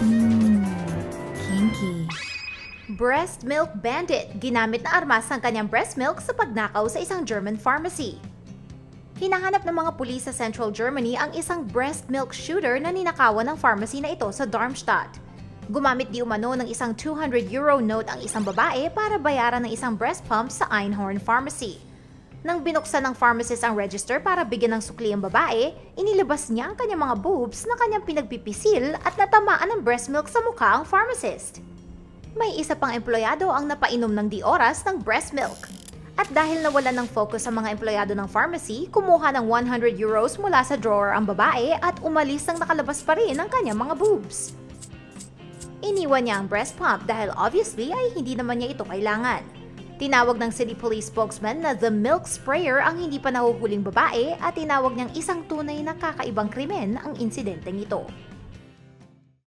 Mmm, kinky. Breast Milk Bandit, ginamit na armas ng kanyang breast milk sa pagnakaw sa isang German pharmacy. Hinahanap ng mga pulis sa Central Germany ang isang breast milk shooter na ninakawan ng pharmacy na ito sa Darmstadt. Gumamit di umano ng isang 200 euro note ang isang babae para bayaran ng isang breast pump sa Einhorn Pharmacy. Nang binuksan ng pharmacist ang register para bigyan ng sukli ang babae, inilabas niya ang kanyang mga boobs na kanyang pinagpipisil at natamaan ng breast milk sa mukha ang pharmacist. May isa pang empleyado ang napainom ng di oras ng breast milk. At dahil nawalan ng focus ang mga empleyado ng pharmacy, kumuha ng 100 euros mula sa drawer ang babae at umalis nang nakalabas pa rin ang kanyang mga boobs. Iniwan niya ang breast pump dahil obviously ay hindi naman niya ito kailangan. Tinawag ng city police spokesman na the milk sprayer ang hindi pa nahuhuling babae at tinawag niyang isang tunay na kakaibang krimen ang insidenteng ito.